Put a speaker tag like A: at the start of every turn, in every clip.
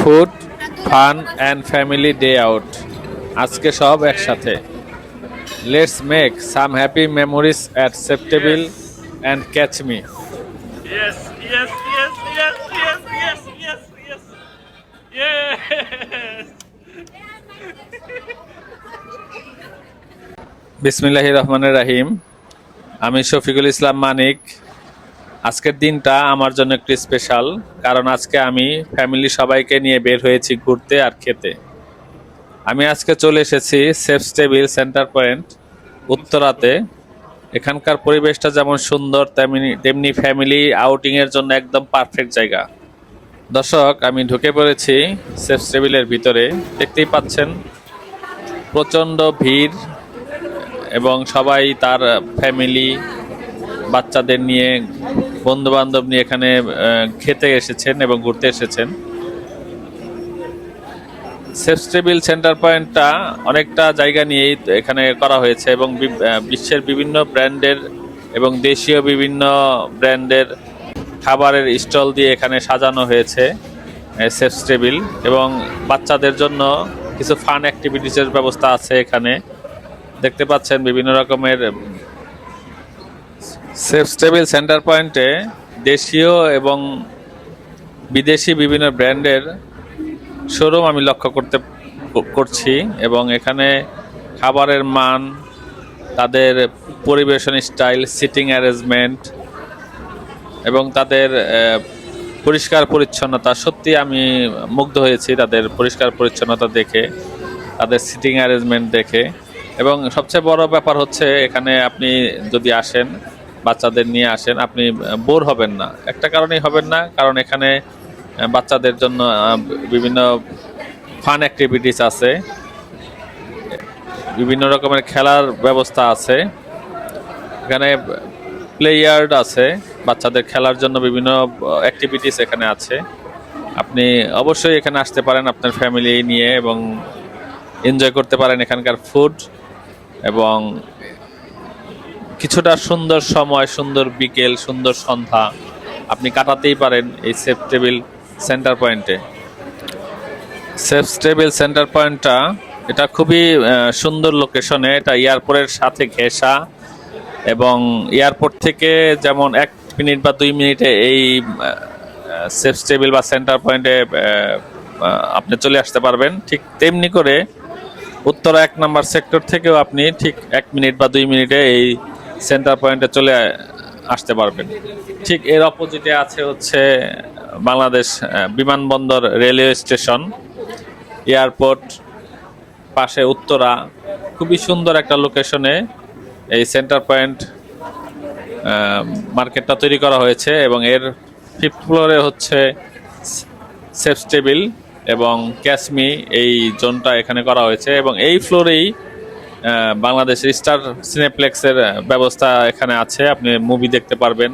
A: Food fun and family day out আজকে সব একসাথে let's make some happy memories at Safe Table and catch me
B: Yes, yes, yes, yes, yes, yes, yes, yes. Yes.
A: বিসমিল্লাহ রহমানের রাহিম আমি শফিকুল ইসলাম মানিক আজকের দিনটা আমার জন্য একটু স্পেশাল কারণ আজকে আমি ফ্যামিলি সবাইকে নিয়ে বের হয়েছি ঘুরতে আর খেতে। আমি আজকে চলে এসেছি সেফ স্টেবিল সেন্টার পয়েন্ট উত্তরাতে। এখানকার পরিবেশটা যেমন সুন্দর, তেমনি তেমনি ফ্যামিলি আউটিংয়ের জন্য একদম পারফেক্ট জায়গা। দর্শক, আমি ঢুকে পড়েছি সেফ স্টেবিলের ভিতরে, দেখতেই পাচ্ছেন প্রচণ্ড ভিড় এবং সবাই তার ফ্যামিলি বাচ্চাদের নিয়ে বন্ধু বান্ধব নিয়ে এখানে খেতে এসেছেন এবং ঘুরতে এসেছেন। সেফস্টেবিল সেন্টার পয়েন্টটা অনেকটা জায়গা নিয়েই এখানে করা হয়েছে এবং বিশ্বের বিভিন্ন ব্র্যান্ডের এবং দেশীয় বিভিন্ন ব্র্যান্ডের খাবারের স্টল দিয়ে এখানে সাজানো হয়েছে সেফস্টেবিল এবং বাচ্চাদের জন্য কিছু ফান অ্যাক্টিভিটিসের ব্যবস্থা আছে এখানে। দেখতে পাচ্ছেন বিভিন্ন রকমের সেফ স্টেবিল সেন্টার পয়েন্টে দেশীয় এবং বিদেশি বিভিন্ন ব্র্যান্ডের শোরুম আমি লক্ষ্য করতে, করছি এবং এখানে খাবারের মান, তাদের পরিবেশন স্টাইল, সিটিং অ্যারেঞ্জমেন্ট এবং তাদের পরিষ্কার পরিচ্ছন্নতা। সত্যি আমি মুগ্ধ হয়েছি তাদের পরিষ্কার পরিচ্ছন্নতা দেখে, তাদের সিটিং অ্যারেঞ্জমেন্ট দেখে। এবং সবচেয়ে বড় ব্যাপার হচ্ছে এখানে আপনি যদি আসেন বাচ্চাদের নিয়ে আসেন, আপনি বোর হবেন না। একটা কারণেই হবেন না, কারণ এখানে বাচ্চাদের জন্য বিভিন্ন ফান অ্যাক্টিভিটিস আছে। বিভিন্ন রকমের খেলার ব্যবস্থা আছে। এখানে প্লে ইয়ার্ড আছে, বাচ্চাদের খেলার জন্য বিভিন্ন অ্যাক্টিভিটিস এখানে আছে। আপনি অবশ্যই এখানে আসতে পারেন আপনার ফ্যামিলি নিয়ে এবং এনজয় করতে পারেন এখানকার ফুড এবং কিছুটা সুন্দর সময়, সুন্দর বিকেল, সুন্দর সন্ধ্যা আপনি কাটাতেই পারেন এই সেফ টেবিল সেন্টার পয়েন্টে সেফ স্টেবল সেন্টার পয়েন্টটা এটা খুবই সুন্দর লোকেশনে এটা এয়ারপোর্টের সাথে ঘেঁষা এবং এয়ারপোর্ট থেকে যেমন এক মিনিট বা দুই মিনিটে এই সেফ স্টেবল বা সেন্টার পয়েন্টে আপনি চলে আসতে পারবেন। ঠিক তেমনি করে উত্তরা এক নাম্বার সেক্টর থেকেও আপনি ঠিক এক মিনিট বা দুই মিনিটে এই সেন্টার পয়েন্টে চলে আসতে পারবেন। ঠিক এর অপোজিটে আছে হচ্ছে বাংলাদেশ বিমানবন্দর রেলওয়ে স্টেশন এয়ারপোর্ট পাশে উত্তরা। খুবই সুন্দর একটা লোকেশনে এই সেন্টার পয়েন্ট মার্কেটটা তৈরি করা হয়েছে এবং এর ফিফথ ফ্লোরে হচ্ছে সেফ এবং ক্যাশমি এই জোনটা এখানে করা হয়েছে এবং এই ফ্লোরেই বাংলাদেশের স্টার সিনেপ্লেক্সের ব্যবস্থা এখানে আছে। আপনি মুভি দেখতে পারবেন,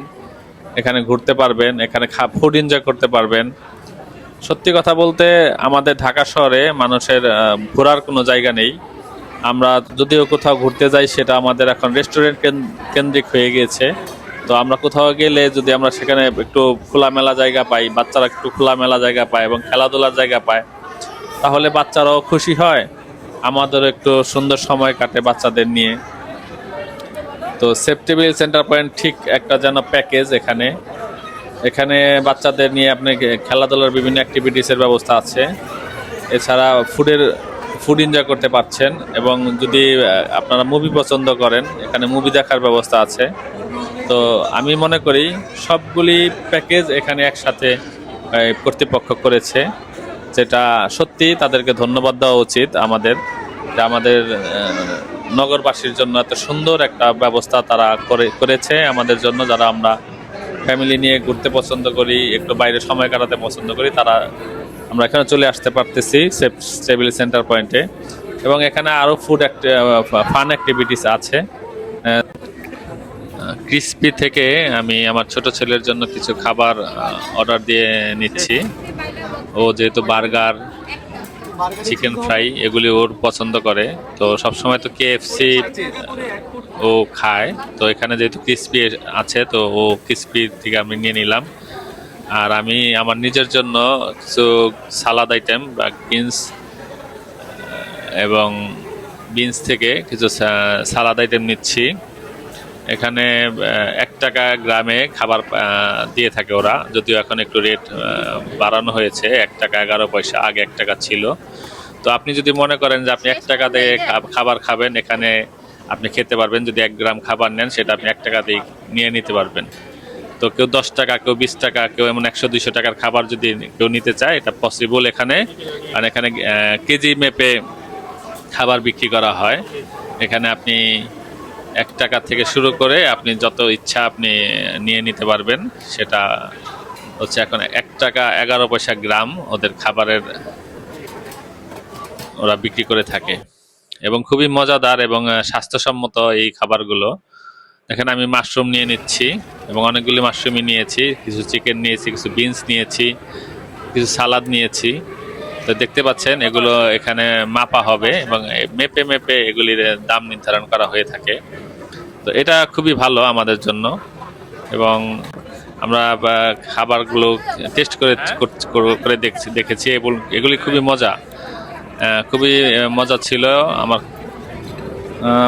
A: এখানে ঘুরতে পারবেন, এখানে ফুড এনজয় করতে পারবেন। সত্যি কথা বলতে, আমাদের ঢাকা শহরে মানুষের ঘোরার কোনো জায়গা নেই। আমরা যদিও কোথাও ঘুরতে যাই, সেটা আমাদের এখন রেস্টুরেন্ট কেন্দ্রিক হয়ে গিয়েছে। তো আমরা কোথাও গেলে যদি আমরা সেখানে একটু খোলামেলা জায়গা পাই, বাচ্চারা একটু খোলামেলা জায়গা পায় এবং খেলাধুলার জায়গা পায়, তাহলে বাচ্চারাও খুশি হয়। আমাদেরও একটু সুন্দর সময় কাটে বাচ্চাদের নিয়ে। তো সেফটিবিল সেন্টার পয়েন্ট ঠিক একটা যেন প্যাকেজ এখানে। এখানে বাচ্চাদের নিয়ে আপনি খেলাধুলার বিভিন্ন অ্যাক্টিভিটিসের ব্যবস্থা আছে। এছাড়া ফুডের ফুড এনজয় করতে পারছেন এবং যদি আপনারা মুভি পছন্দ করেন, এখানে মুভি দেখার ব্যবস্থা আছে। তো আমি মনে করি সবগুলি প্যাকেজ এখানে একসাথে কর্তৃপক্ষ করেছে। যেটা সত্যি তাদেরকে ধন্যবাদ দেওয়া উচিত আমাদের, যে আমাদের নগরবাসীর জন্য এত সুন্দর একটা ব্যবস্থা তারা করে, করেছে। আমাদের জন্য যারা আমরা ফ্যামিলি নিয়ে ঘুরতে পছন্দ করি, একটু বাইরে সময় কাটাতে পছন্দ করি, তারা আমরা এখানে চলে আসতে পারতেছি স্টেবিল সেন্টার পয়েন্টে এবং এখানে আরও ফুড ফান অ্যাক্টিভিটিস আছে। ক্রিসপি থেকে আমি আমার ছোট ছেলের জন্য কিছু খাবার অর্ডার দিয়ে নিচ্ছি। ও যেহেতু বার্গার, চিকেন ফ্রাই, এগুলি ওর পছন্দ করে, তো সবসময় তো কেএফসি ও খায়। তো এখানে যেহেতু ক্রিসপি আছে, তো ও ক্রিসপি থেকে আমি নিয়ে নিলাম। আর আমি আমার নিজের জন্য কিছু সালাদ আইটেম বা বিনস এবং বিনস থেকে কিছু সালাদ আইটেম নিচ্ছি। এখানে এক টাকা গ্রামে খাবার দিয়ে থাকে ওরা। যদিও এখন একটু রেট বাড়ানো হয়েছে এক টাকা এগারো পয়সা আগে এক টাকা ছিল। তো আপনি যদি মনে করেন যে আপনি এক টাকা দিয়ে খাবার খাবেন এখানে আপনি খেতে পারবেন। যদি এক গ্রাম খাবার নেন সেটা আপনি এক টাকা দিয়ে নিয়ে নিতে পারবেন। তো কেউ দশ টাকা কেউ বিশ টাকা কেউ এমন একশো দুইশো টাকার খাবার যদি কেউ নিতে চায় এটা পসিবল এখানে। আর এখানে কেজি মেপে খাবার বিক্রি করা হয়। এখানে আপনি এক টাকা থেকে শুরু করে আপনি যত ইচ্ছা আপনি নিয়ে নিতে পারবেন, সেটা হচ্ছে এখন এক টাকা এগারো পয়সা গ্রাম ওদের খাবারের ওরা বিক্রি করে থাকে। এবং খুবই মজাদার এবং স্বাস্থ্যসম্মত এই খাবারগুলো। এখানে আমি মাশরুম নিয়ে নিচ্ছি এবং অনেকগুলি মাশরুমই নিয়েছি। কিছু চিকেন নিয়েছি, কিছু বিনস নিয়েছি, কিছু সালাদ নিয়েছি। তো দেখতে পাচ্ছেন, এগুলো এখানে মাপা হবে এবং মেপে মেপে এগুলির দাম নির্ধারণ করা হয়ে থাকে। তো এটা খুবই ভালো আমাদের জন্য। এবং আমরা খাবারগুলো টেস্ট করে করে দেখছি দেখেছি এবং এগুলি খুবই মজা। খুবই মজা ছিল। আমার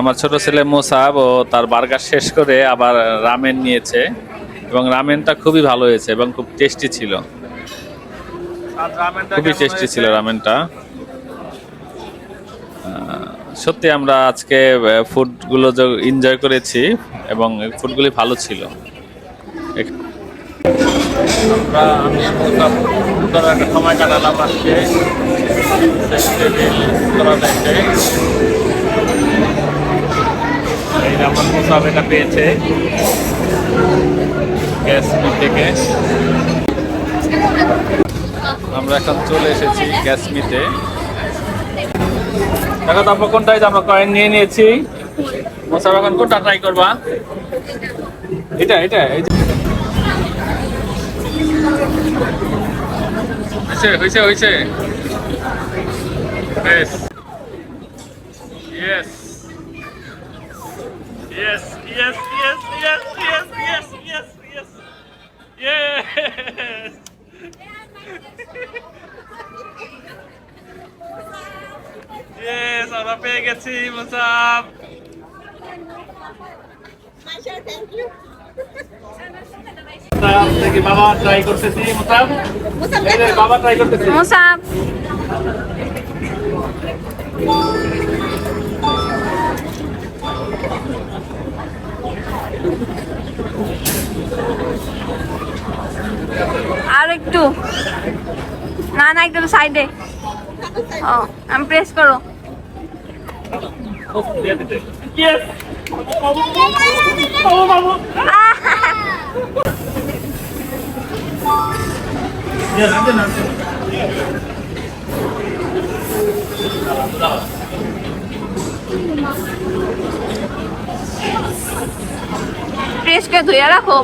A: আমার ছোট ছেলে মোসাব ও তার বার্গার শেষ করে আবার রামেন নিয়েছে। এবং রামেনটা খুবই ভালো হয়েছে এবং খুব টেস্টি ছিল। খুবই টেস্টি ছিল রামেনটা। সত্যি আমরা আজকে ফুডগুলো এনজয় করেছি এবং ফুডগুলি ভালো ছিল। আমরা আমি সুন্দর একটা সময় কাটালাম আজকে। রেস্টুরেন্টে এই যে আমার মোসাব এটা পেয়েছে। গ্যাস থেকে আমরা এখন চলে এসেছি গ্যাসমিতে দেখো তো কোনটাই আমরা কয়েন নিয়ে নিয়েছি? মোসাব এখন কোনটা ট্রাই করবা? এটা এটা, এই হয়েছে হয়েছে হয়েছে। বেশ।
B: গেছি মুসাফ থেকে বাবা ট্রাই করতেছি মুসাফ এই যে বাবা ট্রাই করতেছি।
C: মুসাব আর একটু। না না একদম সাইডে ও আমি প্রেস করো।
B: Yes! Vamos, vamos! Yes,
C: I'm done, I'm done. Fresh করে ধুয়ে রাখো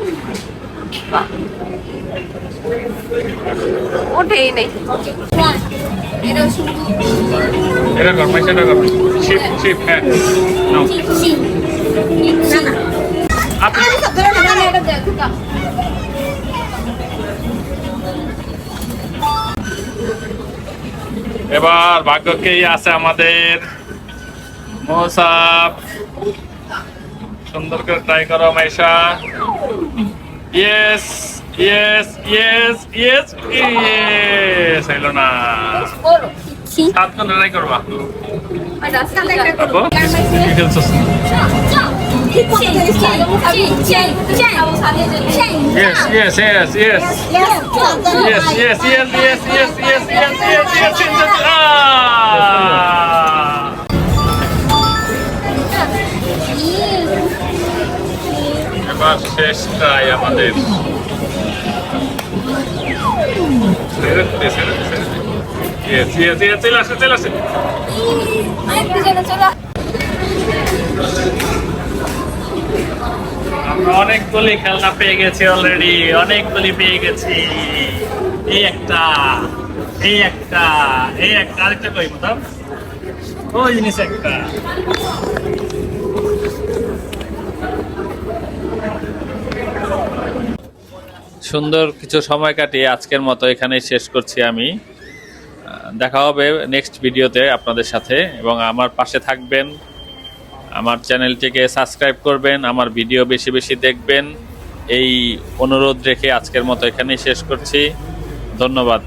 C: ওঠেই নেই
A: এটা কর পয়সাটা কর। শিপ শিপ হ্যাঁ। নাও। এবার ভাগ্যকেই আছে আমাদের মোসাফ। সুন্দর করে ট্রাই করো, Maisha. Yes yes yes yes yes হইল না সাত করে ট্রাই করবা yes, yes, yes. Yes, yes, yes, yes, yes, yes, yes, yes, yes, yes, yes. Ah! এবার শেষ ট্রাই আমাদের আমরা অনেকগুলি খেলনা পেয়ে গেছি অলরেডি অনেকগুলি পেয়ে গেছি। এই একটা এই একটা এই একটা, আরেকটা কই মতাম ওই জিনিস একটা। সুন্দর কিছু সময় কাটিয়ে আজকের মতো এখানেই শেষ করছি আমি। দেখা হবে নেক্সট ভিডিওতে আপনাদের সাথে এবং আমার পাশে থাকবেন, আমার চ্যানেলটিকে সাবস্ক্রাইব করবেন, আমার ভিডিও বেশি বেশি দেখবেন। এই অনুরোধ রেখে আজকের মতো এখানেই শেষ করছি। ধন্যবাদ।